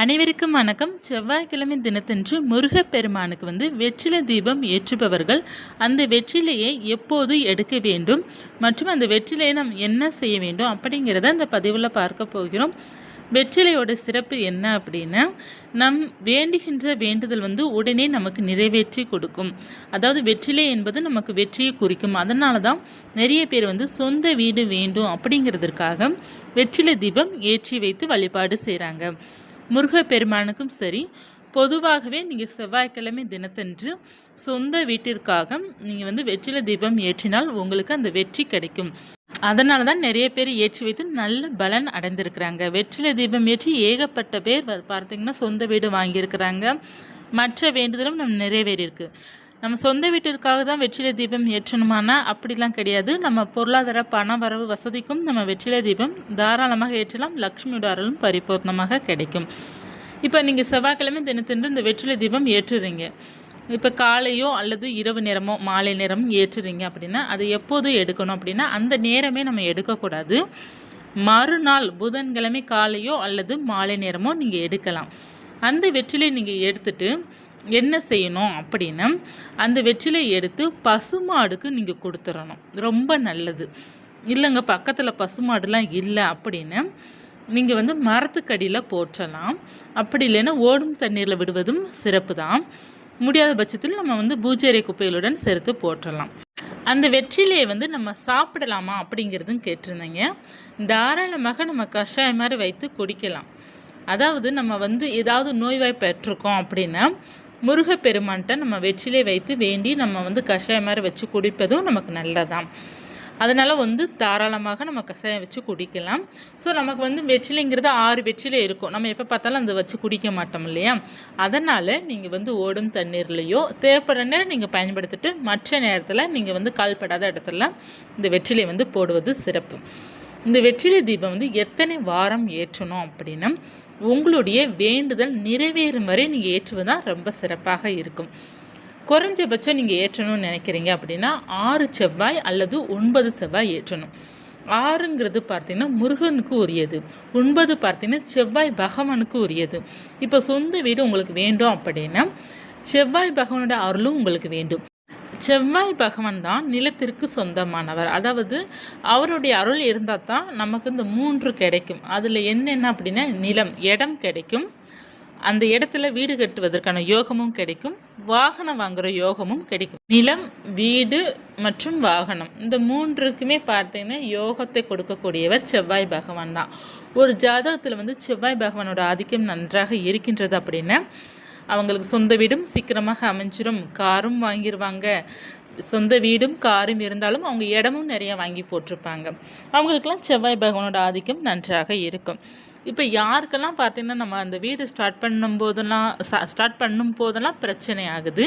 அனைவருக்கும் வணக்கம். செவ்வாய்க்கிழமை தினத்தன்று முருகப்பெருமானுக்கு வந்து வெற்றிலை தீபம் ஏற்றுபவர்கள் அந்த வெற்றிலையை எப்போது எடுக்க வேண்டும் மற்றும் அந்த வெற்றிலையை நாம் என்ன செய்ய வேண்டும் அப்படிங்கிறத அந்த பதிவில் பார்க்க போகிறோம். வெற்றிலையோட சிறப்பு என்ன அப்படின்னா நம் வேண்டுகின்ற வேண்டுதல் வந்து உடனே நமக்கு நிறைவேற்றி கொடுக்கும். அதாவது வெற்றிலை என்பது நமக்கு வெற்றியை குறிக்கும். அதனால தான் நிறைய பேர் வந்து சொந்த வீடு வேண்டும் அப்படிங்கிறதுக்காக வெற்றிலை தீபம் ஏற்றி வைத்து வழிபாடு செய்கிறாங்க முருகப்பெருமானுக்கும் சரி. பொதுவாகவே நீங்கள் செவ்வாய்க்கிழமை தினத்தன்று சொந்த வீட்டிற்காக நீங்கள் வந்து வெற்றில தீபம் ஏற்றினால் உங்களுக்கு அந்த வெற்றி கிடைக்கும். அதனால தான் நிறைய பேர் ஏற்றி வைத்து நல்ல பலன் அடைந்திருக்கிறாங்க. வெற்றிலை தீபம் ஏற்றி ஏகப்பட்ட பேர் வ- பார்த்தீங்கன்னா சொந்த வீடு வாங்கியிருக்கிறாங்க. மற்ற வேண்டுதலும் நம்ம நிறைவேறியிருக்கு. நம்ம சொந்த வீட்டிற்காக தான் வெற்றிலை தீபம் ஏற்றணுமானா அப்படிலாம் கிடையாது. நம்ம பொருளாதார பண வரவு வசதிக்கும் நம்ம வெற்றிலை தீபம் தாராளமாக ஏற்றலாம். லக்ஷ்மியோட அருளும் பரிபூர்ணமாக கிடைக்கும். இப்போ நீங்கள் செவ்வாய்க்கிழமை தினத்தின்று இந்த வெற்றிலை தீபம் ஏற்றுறீங்க. இப்போ காலையோ அல்லது இரவு நேரமோ மாலை நேரம் ஏற்றுறீங்க அப்படின்னா அது எப்போது எடுக்கணும் அப்படின்னா அந்த நேரமே நம்ம எடுக்கக்கூடாது. மறுநாள் புதன்கிழமை காலையோ அல்லது மாலை நேரமோ நீங்கள் எடுக்கலாம். அந்த வெற்றிலை நீங்கள் எடுத்துட்டு என்ன செய்யணும் அப்படின்னா அந்த வெற்றிலை எடுத்து பசுமாடுக்கு நீங்கள் கொடுத்துடணும் ரொம்ப நல்லது. இல்லைங்க பக்கத்தில் பசுமாடுலாம் இல்லை அப்படின்னு நீங்கள் வந்து மரத்துக்கடியில் போற்றலாம். அப்படி இல்லைன்னா ஓடும் தண்ணீரில் விடுவதும் சிறப்பு தான் முடியாத பட்சத்தில் நம்ம வந்து பூஜை குப்பைகளுடன் சேர்த்து போற்றலாம். அந்த வெற்றிலையை வந்து நம்ம சாப்பிடலாமா அப்படிங்கிறதும் கேட்டிருந்தீங்க. தாராளமாக நம்ம கஷாயம் மாதிரி வைத்து குடிக்கலாம். அதாவது நம்ம வந்து ஏதாவது நோய்வாய் பெற்றிருக்கோம் அப்படின்னா முருகப்பெருமான்கிட்ட நம்ம வெற்றிலை வைத்து வேண்டி நம்ம வந்து கஷாயம் மாதிரி வச்சு குடிப்பதும் நமக்கு நல்லதாம். அதனால் வந்து தாராளமாக நம்ம கஷாயம் வச்சு குடிக்கலாம். ஸோ நமக்கு வந்து வெற்றிலைங்கிறது ஆறு வெற்றிலை இருக்கும். நம்ம எப்போ பார்த்தாலும் அதை வச்சு குடிக்க மாட்டோம் இல்லையா? அதனால் நீங்கள் வந்து ஓடும் தண்ணீர்லேயோ தேவைப்படுற நேரம் நீங்கள் பயன்படுத்திட்டு மற்ற நேரத்தில் நீங்கள் வந்து கால்படாத இடத்துல இந்த வெற்றிலை வந்து போடுவது சிறப்பு. இந்த வெற்றிலை தீபம் வந்து எத்தனை வாரம் ஏற்றணும் அப்படின்னா உங்களுடைய வேண்டுதல் நிறைவேறும் வரை நீங்கள் ஏற்றுவது தான் ரொம்ப சிறப்பாக இருக்கும். குறைஞ்சபட்சம் நீங்கள் ஏற்றணும்னு நினைக்கிறீங்க அப்படின்னா ஆறு செவ்வாய் அல்லது ஒன்பது செவ்வாய் ஏற்றணும். ஆறுங்கிறது பார்த்தீங்கன்னா முருகனுக்கு உரியது. ஒன்பது பார்த்தீங்கன்னா செவ்வாய் பகவானுக்கு உரியது. இப்போ சொந்த வீடு உங்களுக்கு வேண்டும் அப்படின்னா செவ்வாய் பகவானோட அருளும் உங்களுக்கு வேண்டும். செவ்வாய் பகவான் தான் நிலத்திற்கு சொந்தமானவர். அதாவது அவருடைய அருள் இருந்தால் தான் நமக்கு இந்த மூன்று கிடைக்கும். அதில் என்னென்ன அப்படின்னா நிலம் இடம் கிடைக்கும். அந்த இடத்துல வீடு கட்டுவதற்கான யோகமும் கிடைக்கும். வாகனம் வாங்குற யோகமும் கிடைக்கும். நிலம் வீடு மற்றும் வாகனம் இந்த மூன்றுக்குமே பார்த்தீங்கன்னா யோகத்தை கொடுக்கக்கூடியவர் செவ்வாய் பகவான் தான். ஒரு ஜாதகத்தில் வந்து செவ்வாய் பகவானோட ஆதிக்கம் நன்றாக இருக்கின்றது அப்படின்னா அவங்களுக்கு சொந்த வீடும் சீக்கிரமாக அமைஞ்சிரும். காரும் வாங்கிடுவாங்க சொந்த வீடும் காரும் இருந்தாலும் அவங்க இடமும் நிறைய வாங்கி போட்டிருப்பாங்க. அவங்களுக்கெல்லாம் செவ்வாய் பகவானோட ஆதிக்கம் நன்றாக இருக்கும். இப்போ யாருக்கெல்லாம் பார்த்தீங்கன்னா நம்ம அந்த வீடு ஸ்டார்ட் பண்ணும் போதெல்லாம் ஸ்டார்ட் பண்ணும் போதெல்லாம் பிரச்சனை ஆகுது.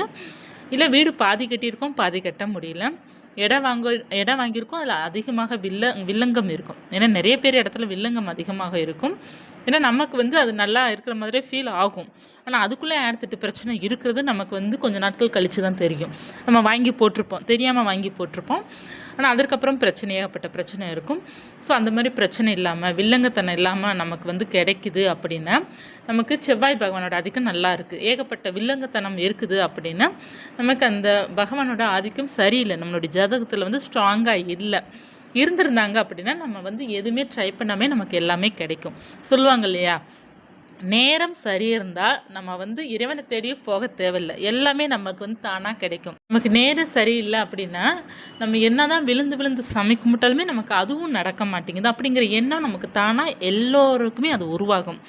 இல்லை வீடு பாதி கட்டியிருக்கோம் பாதி கட்ட முடியல. இடம் வாங்க இடம் வாங்கியிருக்கோம் அதில் அதிகமாக வில்ல வில்லங்கம் இருக்கும். ஏன்னா நிறைய பேர் இடத்துல வில்லங்கம் அதிகமாக இருக்கும். ஏன்னா நமக்கு வந்து அது நல்லா இருக்கிற மாதிரியே ஃபீல் ஆகும். ஆனால் அதுக்குள்ளே ஆயிரத்தெட்டு பிரச்சனை இருக்கிறது நமக்கு வந்து கொஞ்சம் நாட்கள் கழித்து தான் தெரியும். நம்ம வாங்கி போட்டிருப்போம். தெரியாமல் வாங்கி போட்டிருப்போம். ஆனால் அதற்கப்புறம் பிரச்சனை ஏகப்பட்ட பிரச்சனை இருக்கும். ஸோ அந்த மாதிரி பிரச்சனை இல்லாமல் வில்லங்கத்தனம் இல்லாமல் நமக்கு வந்து கிடைக்குது அப்படின்னா நமக்கு செவ்வாய் பகவானோட ஆதிக்கம் நல்லா இருக்குது ஏகப்பட்ட வில்லங்கத்தனம் இருக்குது அப்படின்னா நமக்கு அந்த பகவானோட ஆதிக்கம் சரியில்லை. நம்மளுடைய ஜாதகத்தில் வந்து ஸ்ட்ராங்காக இல்லை. இருந்திருந்தாங்க அப்படின்னா நம்ம வந்து எதுவுமே ட்ரை பண்ணாமே நமக்கு எல்லாமே கிடைக்கும். சொல்லுவாங்க இல்லையா? நேரம் சரி இருந்தால் நம்ம வந்து இறைவனை தேடியும் போக தேவையில்லை. எல்லாமே நமக்கு வந்து தானாக கிடைக்கும். நமக்கு நேரம் சரியில்லை அப்படின்னா நம்ம என்ன தான் விழுந்து விழுந்து சாமி கும்பிட்டாலுமே நமக்கு அதுவும் நடக்க மாட்டேங்குது. அப்படிங்கிற எண்ணம் நமக்கு தானாக எல்லோருக்குமே அது உருவாகும்.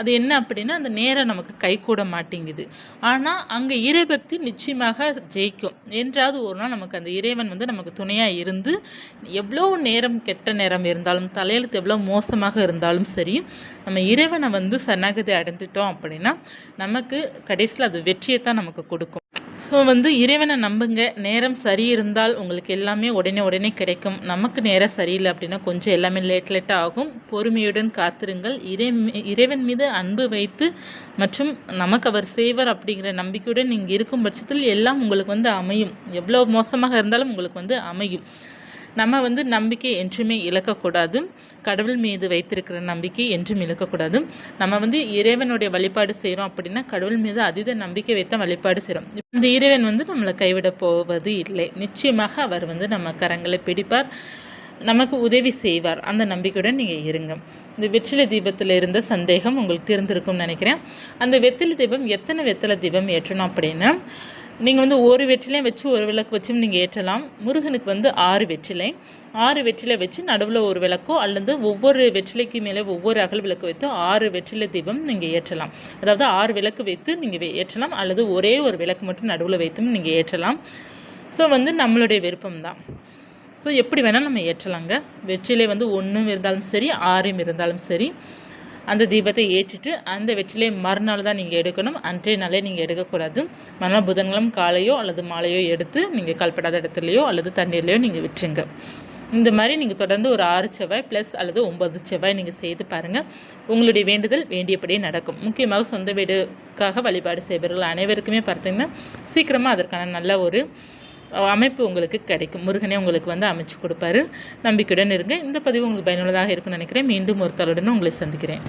அது என்ன அப்படின்னா அந்த நேரம் நமக்கு கை கூட மாட்டேங்குது. ஆனால் அங்கே இறைபக்தி நிச்சயமாக ஜெயிக்கும். என்றாவது ஒரு நாள் நமக்கு அந்த இறைவன் வந்து நமக்கு துணையாக இருந்து எவ்வளோ நேரம் கெட்ட நேரம் இருந்தாலும் தலையெழுத்து எவ்வளோ மோசமாக இருந்தாலும் சரி நம்ம இறைவனை வந்து சரணாகதி அடைஞ்சிட்டோம் அப்படின்னா நமக்கு கடைசியில் அது வெற்றியை தான் நமக்கு கொடுக்கும். ஸோ வந்து இறைவனை நம்புங்க. நேரம் சரி இருந்தால் உங்களுக்கு எல்லாமே உடனே உடனே கிடைக்கும். நமக்கு நேரம் சரியில்லை அப்படின்னா கொஞ்சம் எல்லாமே லேட் லேட்டாக ஆகும். பொறுமையுடன் காத்திருங்கள். இறை இறைவன் மீது அன்பு வைத்து மற்றும் நமக்கு அவர் செய்வர் அப்படிங்கிற நம்பிக்கையுடன் நீங்கள் இருக்கும் பட்சத்தில் எல்லாம் உங்களுக்கு வந்து அமையும். எவ்வளோ மோசமாக இருந்தாலும் உங்களுக்கு வந்து அமையும். நம்ம வந்து நம்பிக்கை என்றுமே இழக்கக்கூடாது. கடவுள் மீது வைத்திருக்கிற நம்பிக்கை என்றும் இழக்கக்கூடாது. நம்ம வந்து இறைவனுடைய வழிபாடு செய்கிறோம் அப்படின்னா கடவுள் மீது அதீத நம்பிக்கை வைத்த வழிபாடு செய்கிறோம் இந்த இறைவன் வந்து நம்மளை கைவிட போவது இல்லை. நிச்சயமாக அவர் வந்து நம்ம கரங்களை பிடிப்பார். நமக்கு உதவி செய்வார். அந்த நம்பிக்கையுடன் நீங்கள் இருங்க. இந்த வெற்றிலை தீபத்தில் இருந்த சந்தேகம் உங்களுக்கு தெரிந்திருக்கும்னு நினைக்கிறேன். அந்த வெத்திலை தீபம் எத்தனை வெத்திலை தீபம் ஏற்றணும் அப்படின்னா நீங்கள் வந்து ஒரு வெற்றிலையும் வச்சு ஒரு விளக்கு வச்சும் நீங்கள் ஏற்றலாம். முருகனுக்கு வந்து ஆறு வெற்றிலை. ஆறு வெற்றிலை வச்சு நடுவில் ஒரு விளக்கோ அல்லது ஒவ்வொரு வெற்றிலைக்கு மேலே ஒவ்வொரு அகல் விளக்கு வைத்து ஆறு வெற்றிலை தீபம் நீங்கள் ஏற்றலாம். அதாவது ஆறு விளக்கு வைத்து நீங்கள் ஏற்றலாம். அல்லது ஒரே ஒரு விளக்கு மட்டும் நடுவில் வைத்தும் நீங்கள் ஏற்றலாம். ஸோ வந்து நம்மளுடைய விருப்பம் தான். ஸோ எப்படி வேணாலும் நம்ம ஏற்றலாங்க. வெற்றிலை வந்து ஒன்றும் இருந்தாலும் சரி ஆறும் இருந்தாலும் சரி. அந்த தீபத்தை ஏற்றிட்டு அந்த வெற்றிலை மறுநாள் தான் நீங்கள் எடுக்கணும். அன்றைய நாளே நீங்கள் எடுக்கக்கூடாது. மறுநாள் புதன்கிழமை காலையோ அல்லது மாலையோ எடுத்து நீங்கள் கல்படாத இடத்துலையோ அல்லது தண்ணீர்லையோ நீங்கள் விட்டுருங்க. இந்த மாதிரி நீங்கள் தொடர்ந்து ஒரு ஆறு செவ்வாய் ப்ளஸ் அல்லது ஒம்பது செவ்வாய் நீங்கள் செய்து பாருங்கள் உங்களுடைய வேண்டுதல் வேண்டியபடியே நடக்கும். முக்கியமாக சொந்த வீடுக்காக வழிபாடு செய்பவர்கள் அனைவருக்குமே பார்த்தீங்கன்னா சீக்கிரமாக அதற்கான நல்ல ஒரு அமைப்பு உங்களுக்கு கிடைக்கும். முருகனே உங்களுக்கு வந்து அமைச்சு கொடுப்பாரு. நம்பிக்கையுடன் இருங்க. இந்த பதிவு உங்களுக்கு பயனுள்ளதாக இருக்கும்னு நினைக்கிறேன். மீண்டும் ஒரு தலுடன் உங்களை சந்திக்கிறேன்.